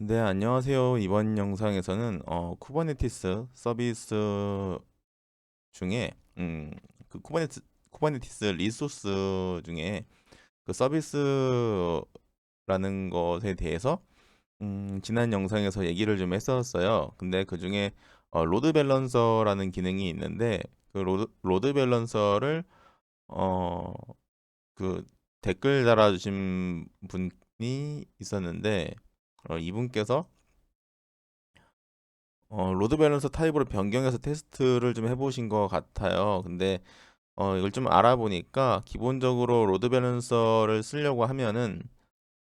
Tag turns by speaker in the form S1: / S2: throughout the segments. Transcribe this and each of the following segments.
S1: 네, 안녕하세요. 이번 영상에서는 어, 쿠버네티스 서비스 중에 음, 그 쿠버네티스, 쿠버네티스 리소스 중에 그 서비스라는 것에 대해서 음, 지난 영상에서 얘기를 좀 했었어요. 근데 그 중에 어, 로드 밸런서라는 기능이 있는데 그 로드, 로드 밸런서를 어, 그 댓글 달아주신 분이 있었는데 어, 이분께서 어, 로드 밸런서 타입으로 변경해서 테스트를 좀 해보신 것 같아요. 근데 어, 이걸 좀 알아보니까 기본적으로 로드 밸런서를 쓰려고 하면은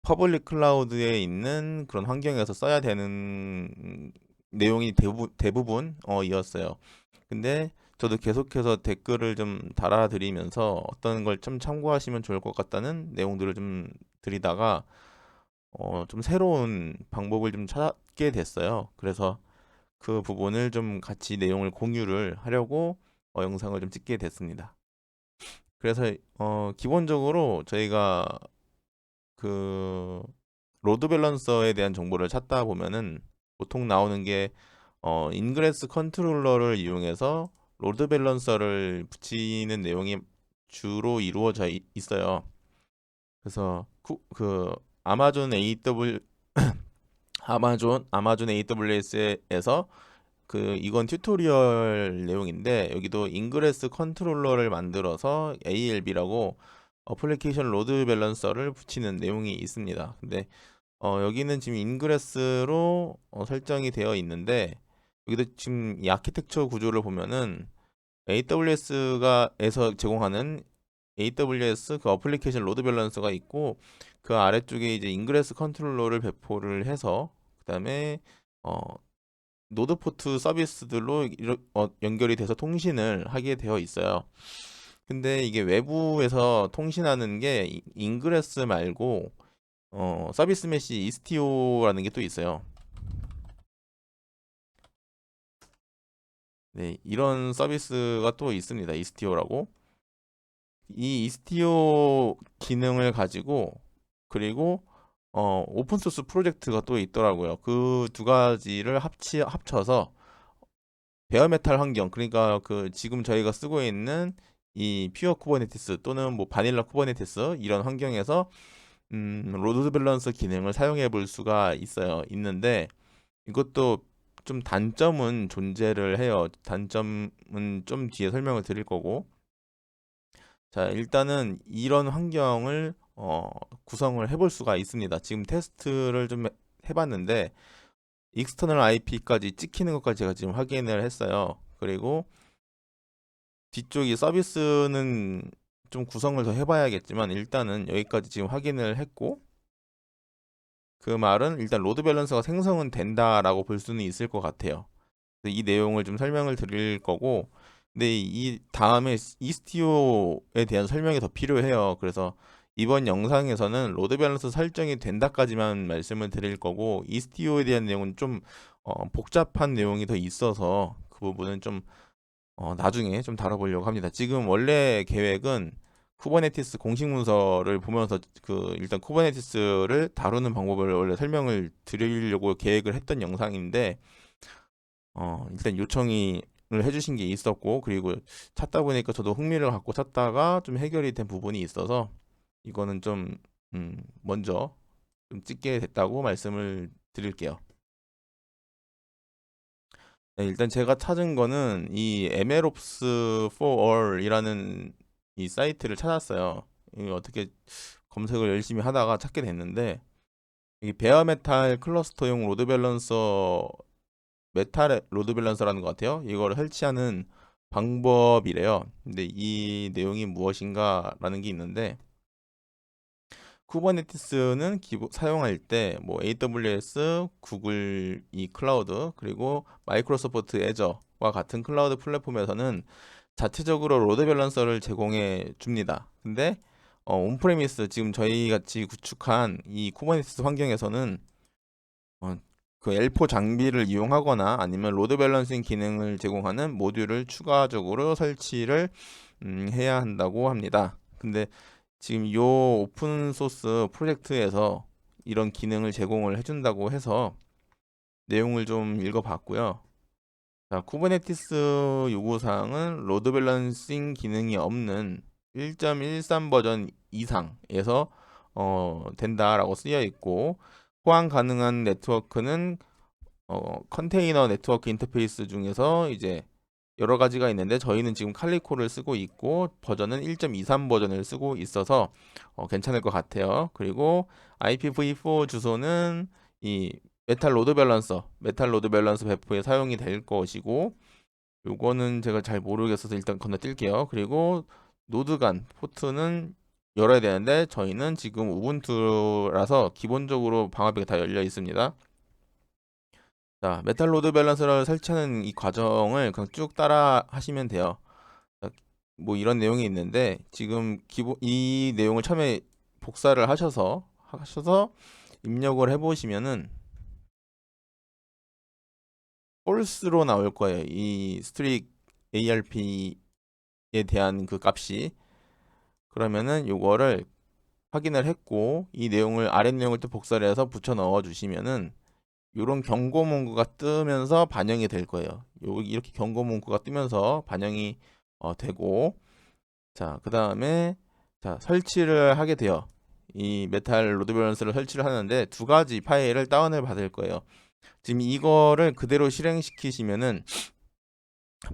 S1: 퍼블릭 클라우드에 있는 그런 환경에서 써야 되는 내용이 대부분, 대부분 어, 이었어요. 근데 저도 계속해서 댓글을 좀 달아드리면서 어떤 걸 좀 참고하시면 좋을 것 같다는 내용들을 좀 드리다가 어, 좀 새로운 방법을 좀 찾게 됐어요. 그래서 그 부분을 좀 같이 내용을 공유를 하려고 어, 영상을 좀 찍게 됐습니다. 그래서 어, 기본적으로 저희가 그 로드 밸런서에 대한 정보를 찾다 보면은 보통 나오는 게 어, 인그레스 컨트롤러를 이용해서 로드 밸런서를 붙이는 내용이 주로 이루어져 있, 있어요. 그래서 그, 그 아마존 AW 아마존 아마존 AWS에서 그 이건 튜토리얼 내용인데 여기도 인그레스 컨트롤러를 만들어서 ALB라고 어플리케이션 로드 밸런서를 붙이는 내용이 있습니다. 근데 어, 여기는 지금 인그레스로 어, 설정이 되어 있는데 여기도 지금 이 아키텍처 구조를 보면은 AWS가 에서 제공하는 AWS 그 어플리케이션 로드 밸런서가 있고 그 아래쪽에 이제 인그레스 컨트롤러를 배포를 해서 그다음에 어 노드 포트 서비스들로 어, 연결이 돼서 통신을 하게 되어 있어요. 근데 이게 외부에서 통신하는 게 인그레스 말고 어, 서비스 메시 이스티오라는 게 또 있어요. 네, 이런 서비스가 또 있습니다. 이스티오라고. 이 이스티오 기능을 가지고 그리고 어, 오픈 소스 프로젝트가 또 있더라고요. 그 두 가지를 합치 합쳐서 베어메탈 환경 그러니까 그 지금 저희가 쓰고 있는 이 퓨어 쿠버네티스 또는 뭐 바닐라 쿠버네티스 이런 환경에서 음, 로드 밸런스 기능을 사용해 볼 수가 있어요. 있는데 이것도 좀 단점은 존재를 해요. 단점은 좀 뒤에 설명을 드릴 거고. 자, 일단은 이런 환경을 어, 구성을 해볼 수가 있습니다. 지금 테스트를 좀 해봤는데 익스터널 IP까지 찍히는 것까지 제가 지금 확인을 했어요. 그리고 뒤쪽이 서비스는 좀 구성을 더 해봐야겠지만 일단은 여기까지 지금 확인을 했고 그 말은 일단 로드 밸런서가 생성은 된다라고 볼 수는 있을 것 같아요. 이 내용을 좀 설명을 드릴 거고 근데 이 다음에 이스티오에 대한 설명이 더 필요해요. 그래서 이번 영상에서는 로드 밸런스 설정이 된다까지만 말씀을 드릴 거고 이스티오에 대한 내용은 좀 어, 복잡한 내용이 더 있어서 그 부분은 좀 어, 나중에 좀 다뤄보려고 합니다. 지금 원래 계획은 쿠버네티스 공식 문서를 보면서 그 일단 쿠버네티스를 다루는 방법을 원래 설명을 드리려고 계획을 했던 영상인데 어, 일단 요청이 을 해주신 게 있었고 그리고 찾다 보니까 저도 흥미를 갖고 찾다가 좀 해결이 된 부분이 있어서 이거는 좀 음, 먼저 좀 찍게 됐다고 말씀을 드릴게요. 네, 일단 제가 찾은 거는 이 MLOps for All이라는 이 사이트를 찾았어요. 이 어떻게 검색을 열심히 하다가 찾게 됐는데 이 베어메탈 클러스터용 로드 밸런서 메탈 로드 밸런서라는 것 같아요. 이걸 설치하는 방법이래요. 근데 이 내용이 무엇인가라는 게 있는데 쿠버네티스는 기본 사용할 때 뭐 AWS, 구글 이 클라우드 그리고 마이크로소프트 애저와 같은 클라우드 플랫폼에서는 자체적으로 로드 밸런서를 제공해 줍니다. 근데 어, 온프레미스 지금 저희 같이 구축한 이 쿠버네티스 환경에서는 어, 그 L4 장비를 이용하거나 아니면 로드 밸런싱 기능을 제공하는 모듈을 추가적으로 설치를 음, 해야 한다고 합니다. 근데 지금 이 오픈 소스 프로젝트에서 이런 기능을 제공을 해준다고 해서 내용을 좀 읽어봤고요. 자, 쿠버네티스 요구사항은 로드 밸런싱 기능이 없는 1.13 버전 이상에서 어, 된다라고 쓰여 있고 호환 가능한 네트워크는 어, 컨테이너 네트워크 인터페이스 중에서 이제 여러 가지가 있는데 저희는 지금 칼리코를 쓰고 있고 버전은 1.23 버전을 쓰고 있어서 어, 괜찮을 것 같아요. 그리고 IPv4 주소는 이 메탈 로드 밸런서, 메탈 로드 밸런서 배포에 사용이 될 것이고 요거는 제가 잘 모르겠어서 일단 건너뛸게요. 그리고 노드 간 포트는 열어야 되는데 저희는 지금 우분투라서 기본적으로 방화벽이 다 열려 있습니다. 자, 메탈 로드 밸런서를 설치하는 이 과정을 그냥 쭉 따라 하시면 돼요. 자, 뭐 이런 내용이 있는데 지금 기본 이 내용을 처음에 복사를 하셔서 하셔서 입력을 해보시면은 false로 나올 거예요. 이 스트릭 ARP에 대한 그 값이 그러면은 요거를 확인을 했고 이 내용을 아랫 내용을 또 복사를 해서 붙여 넣어 주시면은 이런 경고 문구가 뜨면서 반영이 될 거예요. 여기 이렇게 경고 문구가 뜨면서 반영이 어, 되고 자, 그 다음에 자, 설치를 하게 돼요. 이 메탈 로드 밸런스를 설치를 하는데 두 가지 파일을 다운을 받을 거예요. 지금 이거를 그대로 실행시키시면은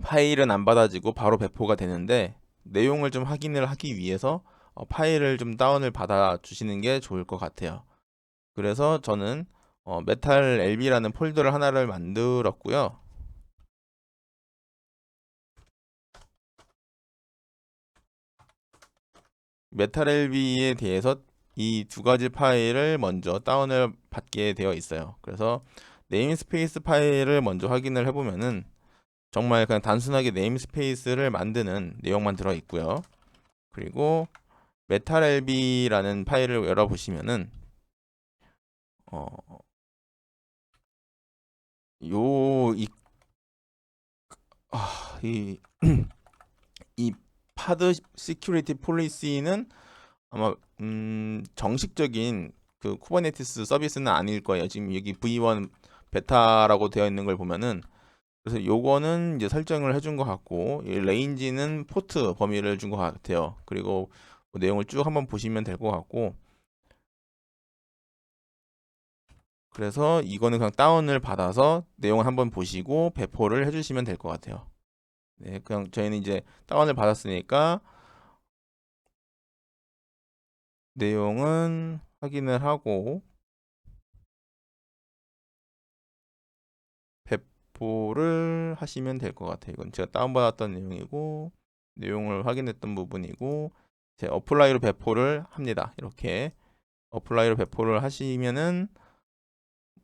S1: 파일은 안 받아지고 바로 배포가 되는데 내용을 좀 확인을 하기 위해서 어, 파일을 좀 다운을 받아 주시는 게 좋을 것 같아요. 그래서 저는 어, 메탈 LB라는 폴더를 하나를 만들었고요. 메탈 LB에 대해서 이 두 가지 파일을 먼저 다운을 받게 되어 있어요. 그래서 네임스페이스 파일을 먼저 확인을 해보면은 정말 그냥 단순하게 네임스페이스를 만드는 내용만 들어 있고요. 그리고 메탈 LB라는 파일을 열어보시면은 어, 요, 이, 아, 이, 이 파드 시큐리티 폴리시는 아마, 음, 정식적인 그 쿠버네티스 서비스는 아닐 거예요. 지금 여기 V1 베타라고 되어 있는 걸 보면은 그래서 요거는 이제 설정을 해준 것 같고 이 레인지는 포트 범위를 준 것 같아요. 그리고 뭐 내용을 쭉 한번 보시면 될 것 같고 그래서 이거는 그냥 다운을 받아서 내용을 한번 보시고 배포를 해주시면 될 것 같아요. 네, 그냥 저희는 이제 다운을 받았으니까 내용은 확인을 하고 배포를 하시면 될 것 같아요. 이건 제가 다운받았던 내용이고 내용을 확인했던 부분이고 제 어플라이로 배포를 합니다. 이렇게 어플라이로 배포를 하시면은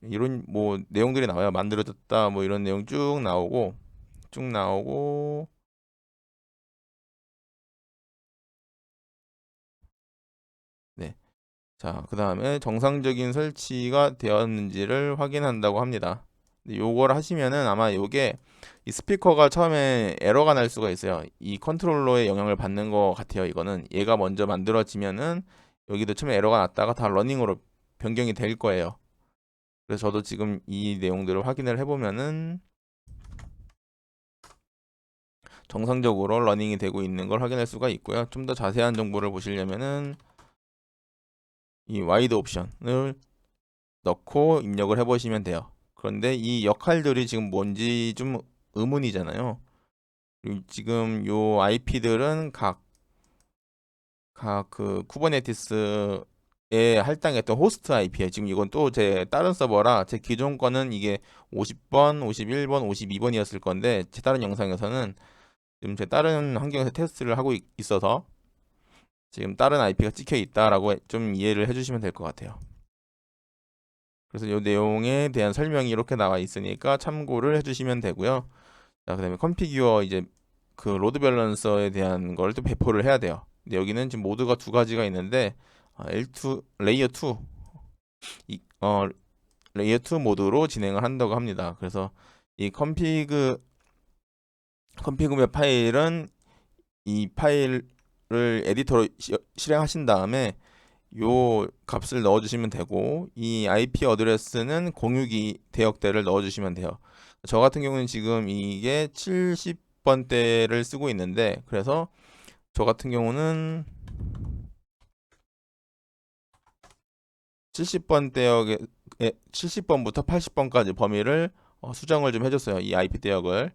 S1: 이런 뭐 내용들이 나와요. 만들어졌다 뭐 이런 내용 쭉 나오고 쭉 나오고 네. 자, 그 다음에 정상적인 설치가 되었는지를 확인한다고 합니다. 요걸 하시면은 아마 요게 이 스피커가 처음에 에러가 날 수가 있어요. 이 컨트롤러의 영향을 받는 것 같아요. 이거는 얘가 먼저 만들어지면은 여기도 처음에 에러가 났다가 다 러닝으로 변경이 될 거예요. 그래서 저도 지금 이 내용들을 확인을 해보면은 정상적으로 러닝이 되고 있는 걸 확인할 수가 있고요. 좀 더 자세한 정보를 보시려면은 이 와이드 옵션을 넣고 입력을 해보시면 돼요. 그런데 이 역할들이 지금 뭔지 좀 의문이잖아요. 지금 요 IP들은 각 각 그 쿠버네티스에 할당했던 호스트 IP에 지금 이건 또 제 다른 서버라 제 기존 거는 이게 50번, 51번, 52번이었을 건데 제 다른 영상에서는 지금 제 다른 환경에서 테스트를 하고 있, 어서 지금 다른 IP가 찍혀 있다라고 좀 이해를 해주시면 될 것 같아요. 그래서 이 내용에 대한 설명이 이렇게 나와 있으니까 참고를 해주시면 되고요. 자, 그 다음에 컨피규어 이제 그 로드 밸런서에 대한 걸 또 배포를 해야 돼요. 근데 여기는 지금 모드가 두 가지가 있는데 L2 레이어 2 이, 어, 레이어 2 모드로 진행을 한다고 합니다. 그래서 이 컨피그 컨피그 파일은 이 파일을 에디터로 시, 실행하신 다음에 요 값을 넣어주시면 되고 이 IP 어드레스는 공유기 대역대를 넣어주시면 돼요. 저 같은 경우는 지금 이게 70번대를 쓰고 있는데 그래서 저 같은 경우는 70번 대역에 70번부터 80번까지 범위를 어, 수정을 좀 해줬어요. 이 IP 대역을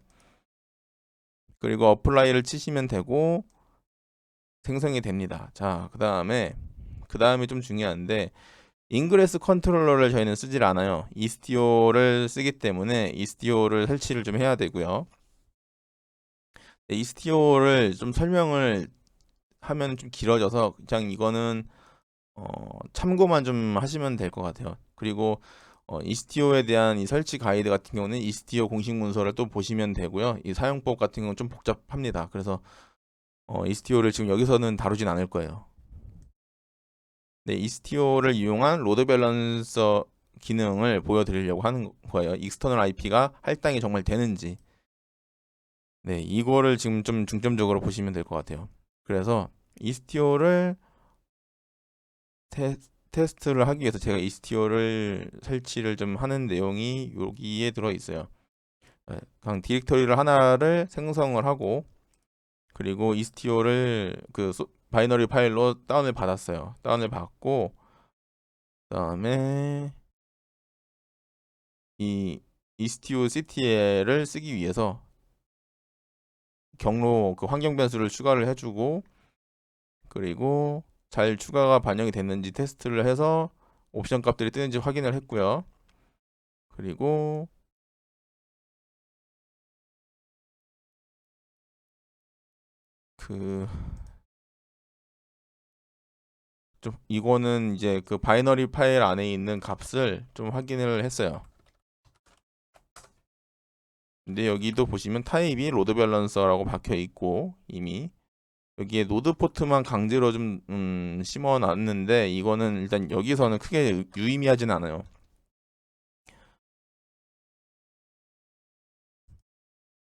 S1: 그리고 어플라이를 치시면 되고 생성이 됩니다. 자, 그 다음에 그 다음이 좀 중요한데 인그레스 컨트롤러를 저희는 쓰질 않아요. 이스티오를 쓰기 때문에 이스티오를 설치를 좀 해야 되고요. 네, 이스티오를 좀 설명을 하면 좀 길어져서 그냥 이거는 어, 참고만 좀 하시면 될 것 같아요. 그리고 어, 이스티오에 대한 이 설치 가이드 같은 경우는 이스티오 공식 문서를 또 보시면 되고요. 이 사용법 같은 경우는 좀 복잡합니다. 그래서 어, 이스티오를 지금 여기서는 다루진 않을 거예요. 네, 이스티오를 이용한 로드 밸런서 기능을 보여드리려고 하는 거예요. 익스터널 IP가 할당이 정말 되는지. 네, 이거를 지금 좀 중점적으로 보시면 될 것 같아요. 그래서 이스티오를 테, 테스트를 하기 위해서 제가 이스티오를 설치를 좀 하는 내용이 여기에 들어 있어요. 네, 그냥 디렉터리를 하나를 생성을 하고 그리고 이스티오를 그 소- 바이너리 파일로 다운을 받았어요. 다운을 받고 그다음에 이 이스티오 CTL을 쓰기 위해서 경로 그 환경 변수를 추가를 해주고 그리고 잘 추가가 반영이 됐는지 테스트를 해서 옵션 값들이 뜨는지 확인을 했고요. 그리고 그 좀 이거는 이제 그 바이너리 파일 안에 있는 값을 좀 확인을 했어요. 근데 여기도 보시면 타입이 로드 밸런서라고 박혀 있고 이미 여기에 노드 포트만 강제로 좀 음, 심어 놨는데 이거는 일단 여기서는 크게 유의미하진 않아요.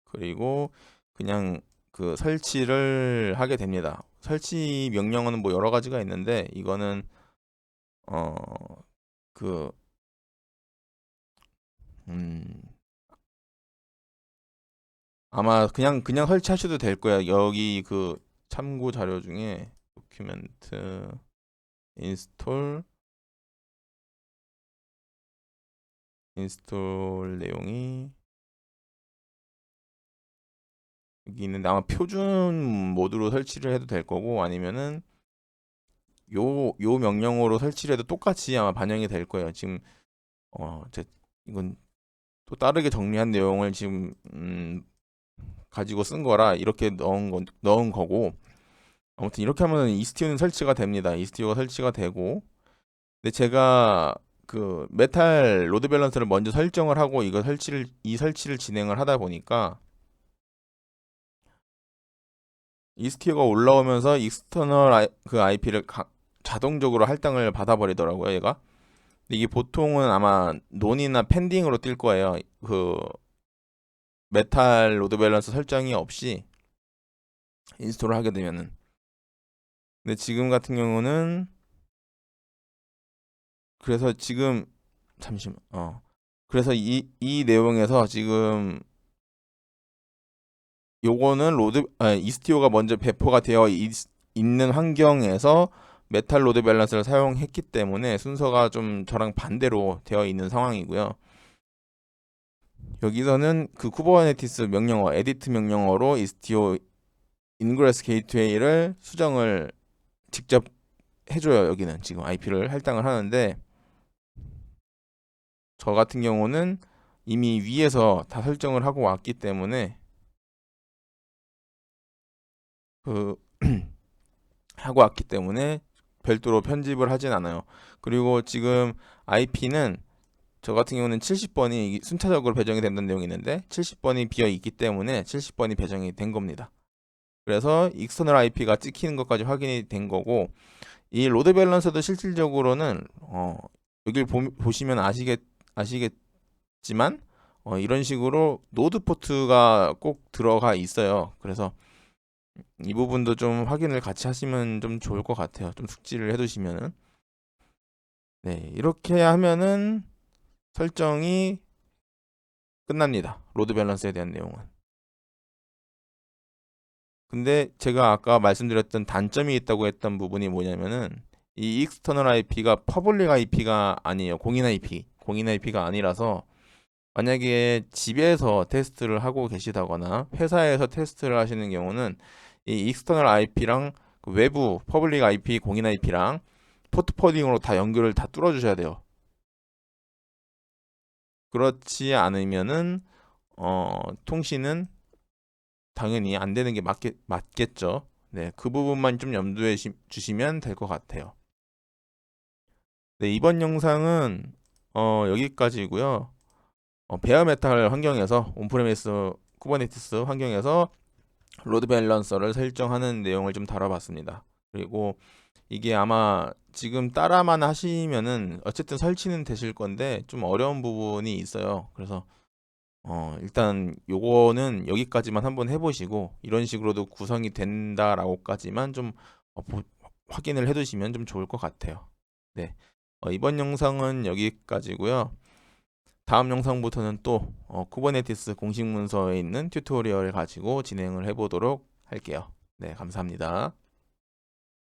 S1: 그리고 그냥 그 설치를 하게 됩니다. 설치 명령어는 뭐 여러 가지가 있는데 이거는 어 그 음, 아마 그냥 그냥 설치하셔도 될 거야. 여기 그 참고 자료 중에 도큐멘트 인스톨 인스톨 내용이 있는데 아마 표준 모드로 설치를 해도 될 거고 아니면은 요 요 명령어로 설치를 해도 똑같이 아마 반영이 될 거예요. 지금 어 제 이건 또 다르게 정리한 내용을 지금 음 가지고 쓴 거라 이렇게 넣은 거 넣은 거고 아무튼 이렇게 하면 이스티오는 설치가 됩니다. 이스티오가 설치가 되고 근데 제가 그 메탈 로드 밸런스를 먼저 설정을 하고 이거 설치를 이 설치를 진행을 하다 보니까 이스티어가 올라오면서 익스터널 아이, 그 IP를 가, 자동적으로 할당을 받아버리더라고요, 얘가. 이게 보통은 아마 논이나 펜딩으로 뜰 거예요. 그 메탈 로드 밸런스 설정이 없이 인스톨을 하게 되면은. 근데 지금 같은 경우는 그래서 지금 잠시만 어 그래서 이 이 내용에서 지금 요거는 로드 아, 이스티오가 먼저 배포가 되어 있, 있는 환경에서 메탈 로드 밸런스를 사용했기 때문에 순서가 좀 저랑 반대로 되어 있는 상황이고요. 여기서는 그 쿠버네티스 명령어, 에디트 명령어로 이스티오 인그레스 게이트웨이를 수정을 직접 해줘요. 여기는 지금 IP를 할당을 하는데 저 같은 경우는 이미 위에서 다 설정을 하고 왔기 때문에 그 하고 왔기 때문에 별도로 편집을 하진 않아요. 그리고 지금 IP는 저 같은 경우는 70번이 순차적으로 배정이 된다는 내용이 있는데 70번이 비어 있기 때문에 70번이 배정이 된 겁니다. 그래서 익스터널 IP가 찍히는 것까지 확인이 된 거고 이 로드 밸런서도 실질적으로는 어, 여기를 보, 시면 아시겠 아시겠지만 어, 이런 식으로 노드 포트가 꼭 들어가 있어요. 그래서 이 부분도 좀 확인을 같이 하시면 좀 좋을 것 같아요. 좀 숙지를 해두시면은 네, 이렇게 하면은 설정이 끝납니다. 로드 밸런스에 대한 내용은. 근데 제가 아까 말씀드렸던 단점이 있다고 했던 부분이 뭐냐면은 이 익스터널 IP가 퍼블릭 IP가 아니에요. 공인 IP. 공인 IP가 아니라서 만약에 집에서 테스트를 하고 계시다거나 회사에서 테스트를 하시는 경우는 이 익스터널 IP랑 그 외부 퍼블릭 IP, 공인 IP랑 포트 포딩으로 다 연결을 다 뚫어 주셔야 돼요. 그렇지 않으면은 어, 통신은 당연히 안 되는 게 맞겠, 맞겠죠. 네, 그 부분만 좀 염두에 시- 주시면 될 것 같아요. 네, 이번 영상은 어, 여기까지고요. 어, 베어메탈 환경에서 온프레미스 쿠버네티스 환경에서 로드 밸런서를 설정하는 내용을 좀 다뤄봤습니다. 그리고 이게 아마 지금 따라만 하시면은 어쨌든 설치는 되실 건데 좀 어려운 부분이 있어요. 그래서 어, 일단 요거는 여기까지만 한번 해보시고 이런 식으로도 구성이 된다라고까지만 좀 어, 보- 확인을 해두시면 좀 좋을 것 같아요. 네, 어, 이번 영상은 여기까지고요. 다음 영상부터는 또 어, 쿠버네티스 공식 문서에 있는 튜토리얼을 가지고 진행을 해보도록 할게요. 네, 감사합니다.